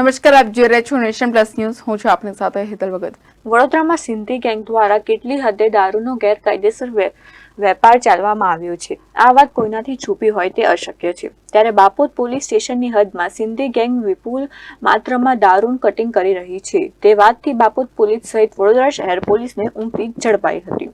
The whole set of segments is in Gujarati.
નમસ્કાર, આપ જોઈ રહ્યા છો નેશન પ્લસ ન્યૂઝ. હું છું આપની સાથે હેતલ ભગત. વડોદરામાં સિંધી ગેંગ દ્વારા કેટલી હદે દારૂનો ગેરકાયદેસર વેપાર ચાલવામાં આવ્યો છે? આ વાત કોઈનાથી છુપી હોય તે અશક્ય છે. ત્યારે બાપોદ પોલીસ સ્ટેશનની હદમાં સિંધી ગેંગ વિપુલ માત્રામાં દારૂન કટિંગ કરી રહી છે. તે વાતથી બાપોદ પોલીસ સહિત વડોદરા શહેર પોલીસને ઊંઘથી ઝડપાઈ હતી.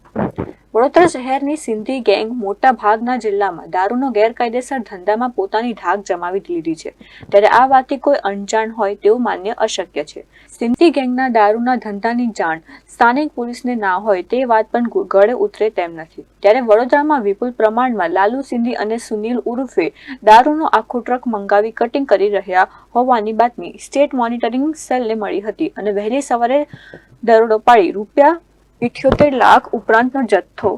વડોદરા શહેરની સિંધી ગેંગ મોટા ભાગના જિલ્લામાં દારૂનો ગેરકાયદેસર ધંધામાં પોતાની ઢાક જમાવી લીધી છે. ત્યારે આ વાતથી કોઈ અણજાણ હોય તેવું માન્ય અશક્ય છે. સિંધી ગેંગના દારૂના ધંધાની જાણ સ્થાનિક પોલીસને ના હોય તે વાત પણ ગળે ઉતરે તેમ નથી. ત્યારે વડોદરામાં વિપુલ પ્રમાણમાં લાલુ સિંધી અને સુનિલ ઉર્ફે દારૂનો આખો ટ્રક મંગાવી કટિંગ કરી રહ્યા હોવાની બાતમી સ્ટેટ મોનિટરિંગ સેલને મળી હતી અને વહેલી સવારે દરોડો પાડી રૂપિયા ઇઠ્યોતેર લાખ ઉપરાંતનો જથ્થો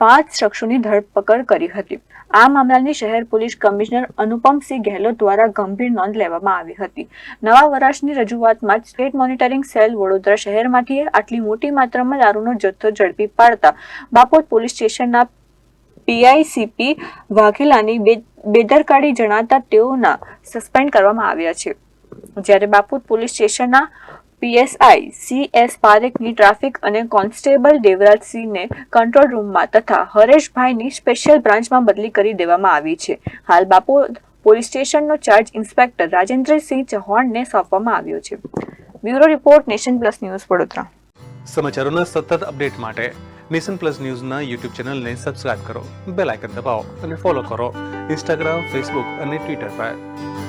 પાંચ શખ્સોની ધરપકડ કરી હતી. આ મામલાની શહેર પોલીસ કમિશનર અનુપમસિંહ ગેહલોત દ્વારા ગંભીર નોંધ લેવામાં આવી હતી. નવા વર્ષની રજૂઆતમાં સ્ટેટ મોનિટરિંગ સેલ વડોદરા શહેરમાંથી આટલી મોટી માત્રામાં દારૂનો જથ્થો ઝડપી પાડતા બાપોદ પોલીસ સ્ટેશનના પીઆઈસીપી વાઘેલાની બેદરકારી જણાતા તેઓના સસ્પેન્ડ કરવામાં આવ્યા છે. જ્યારે બાપોદ પોલીસ સ્ટેશનના પીએસઆઈ સી એસ પારેખની ટ્રાફિક અને કોન્સ્ટેબલ દેવરાજસિંહને કંટ્રોલ રૂમમાં તથા હરેશભાઈની સ્પેશિયલ બ્રાન્ચમાં બદલી કરી દેવામાં આવી છે. હાલ બાપોદ પોલીસ સ્ટેશનનો ચાર્જ ઇન્સ્પેક્ટર રાજેન્દ્રસિંહ ચૌહાણને સોંપવામાં આવ્યો છે. Bureau report Nation Plus news Vadodara. સમાચારોના સતત અપડેટ માટે નેશન પ્લસ ન્યૂઝના યુટ્યુબ ચેનલને સબસ્ક્રાઇબ કરો, બેલ આઇકન દબાવો અને ફોલો કરો. ઇન્સ્ટાગ્રામ, ફેસબુક અને ટ્વિટર પર.